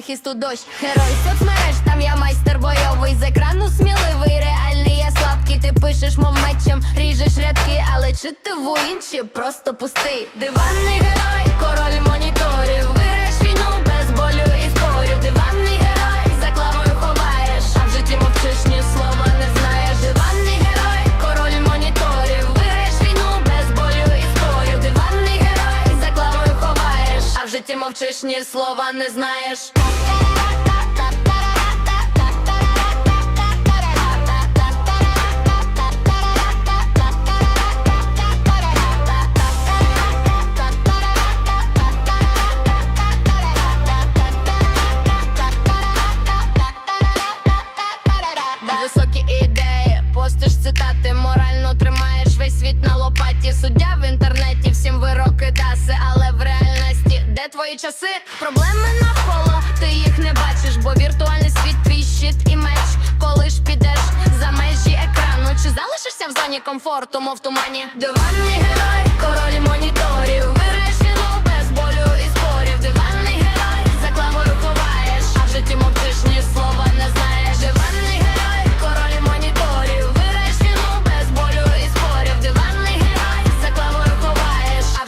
захисту дощ. Герой соцмереж, там я майстер бойовий з екрану сміливий, реальний я слабкий. Ти пишеш мов мечем, ріжеш рядки, але чи ти воїн, чи просто пустий? Диванний герой, король моніторів. Мовчиш, ні слова не знаєш. Де твої часи? Проблеми навколо, ти їх не бачиш, бо віртуальний світ твій щит і меч. Коли ж підеш за межі екрану, чи залишишся в зоні комфорту, мов тумані? Диванний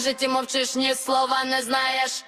житті мовчиш, ні слова не знаєш.